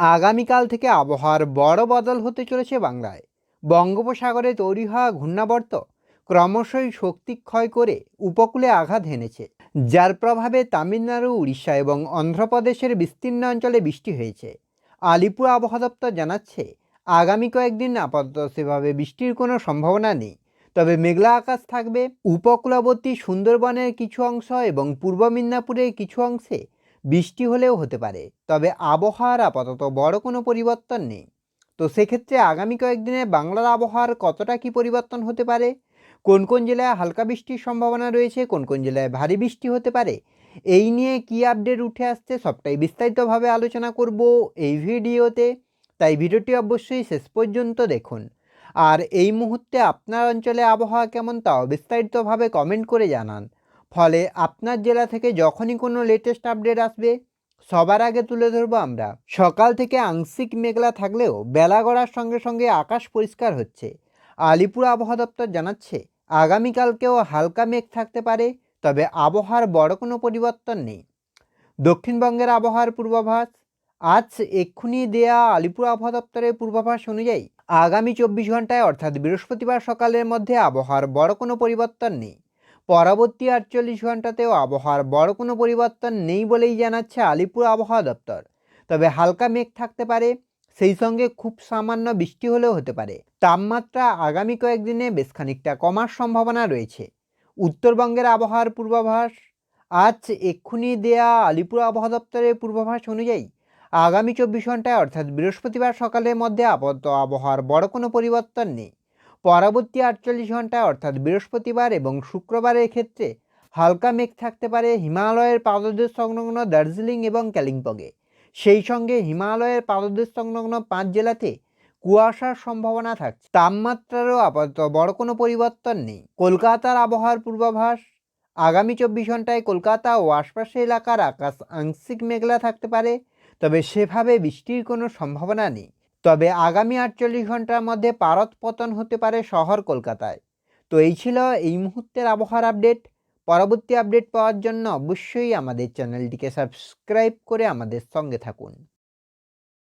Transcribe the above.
আগামীকাল থেকে আবহাওয়ার বড় বদল হতে চলেছে বাংলায়। বঙ্গোপসাগরে তৈরি হওয়া ঘূর্ণাবর্ত ক্রমশই শক্তি ক্ষয় করে উপকূলে আঘাত হেনেছে, যার প্রভাবে তামিলনাড়ু, উড়িষ্যা এবং অন্ধ্রপ্রদেশের বিস্তীর্ণ অঞ্চলে বৃষ্টি হয়েছে। আলিপুর আবহাওয়া দপ্তর জানাচ্ছে, আগামী কয়েকদিন আপাতত সেভাবে বৃষ্টির কোনো সম্ভাবনা নেই, তবে মেঘলা আকাশ থাকবে। উপকূলবর্তী সুন্দরবনের কিছু অংশ এবং পূর্ব মিদনাপুরের কিছু অংশে বৃষ্টি হলেও হতে পারে, তবে আবহাওয়ার আপাতত বড় কোনো পরিবর্তন নেই। তো সেক্ষেত্রে আগামী কয়েকদিনে বাংলার আবহাওয়ার কতটা কি পরিবর্তন হতে পারে? কোন কোন জেলায় হালকা বৃষ্টির সম্ভাবনা রয়েছে, কোন কোন জেলায় ভারী বৃষ্টি হতে পারে, এই নিয়ে কি আপডেট উঠে আসছে সবটাই বিস্তারিতভাবে আলোচনা করব এই ভিডিওতে। তাই ভিডিওটি অবশ্যই শেষ পর্যন্ত দেখুন। আর এই মুহূর্তে আপনার অঞ্চলে আবহাওয়া কেমন, তাও বিস্তারিতভাবে কমেন্ট করে জানান। ফলে আপনার জেলা থেকে যখনই কোনো লেটেস্ট আপডেট আসবে, সবার আগে তুলে ধরবো আমরা। সকাল থেকে আংশিক মেঘলা থাকলেও বেলা গড়ার সঙ্গে সঙ্গে আকাশ পরিষ্কার হচ্ছে। আলিপুর আবহাওয়া দপ্তর জানাচ্ছে, আগামীকালকেও হালকা মেঘ থাকতে পারে, তবে আবহাওয়ার বড় কোনো পরিবর্তন নেই। দক্ষিণবঙ্গের আবহাওয়ার পূর্বাভাস, আজ এক্ষুনি দেয়া আলিপুর আবহাওয়া দপ্তরের পূর্বাভাস অনুযায়ী আগামী চব্বিশ ঘন্টায়, অর্থাৎ বৃহস্পতিবার সকালের মধ্যে আবহাওয়ার বড় কোনো পরিবর্তন নেই। পরবর্তী আটচল্লিশ ঘন্টাতেও আবহাওয়ার বড় কোনো পরিবর্তন নেই বলেই জানাচ্ছে আলিপুর আবহাওয়া দপ্তর। তবে হালকা মেঘ থাকতে পারে, সেই সঙ্গে খুব সামান্য বৃষ্টি হলেও হতে পারে। তাপমাত্রা আগামী কয়েকদিনে বেশ খানিকটা কমার সম্ভাবনা রয়েছে। উত্তরবঙ্গের আবহাওয়ার পূর্বাভাস, আজ এক্ষুনি দেয়া আলিপুর আবহাওয়া দপ্তরের পূর্বাভাস অনুযায়ী আগামী চব্বিশ ঘন্টায় অর্থাৎ বৃহস্পতিবার সকালের মধ্যে আপাতত আবহাওয়ার বড় কোনো পরিবর্তন নেই। পরবর্তী আটচল্লিশ ঘন্টায় অর্থাৎ বৃহস্পতিবার এবং শুক্রবারের ক্ষেত্রে হালকা মেঘ থাকতে পারে হিমালয়ের পাদদেশ সংলগ্ন দার্জিলিং এবং কালিম্পংয়ে। সেই সঙ্গে হিমালয়ের পাদদেশ সংলগ্ন পাঁচ জেলাতে কুয়াশার সম্ভাবনা থাকছে। তাপমাত্রারও আপাতত বড় কোনো পরিবর্তন নেই। কলকাতার আবহাওয়ার পূর্বাভাস, আগামী চব্বিশ ঘন্টায় কলকাতা ও আশপাশের এলাকার আকাশ আংশিক মেঘলা থাকতে পারে, তবে সেভাবে বৃষ্টির কোনো সম্ভাবনা নেই। তবে আগামী আটচল্লিশ ঘণ্টার মধ্যে পারদ পতন হতে পারে শহর কলকাতায়। তো এই ছিল এই মুহূর্তের আবহাওয়ার আপডেট। পরবর্তী আপডেট পাওয়ার জন্য অবশ্যই আমাদের চ্যানেলটিকে সাবস্ক্রাইব করে আমাদের সঙ্গে থাকুন।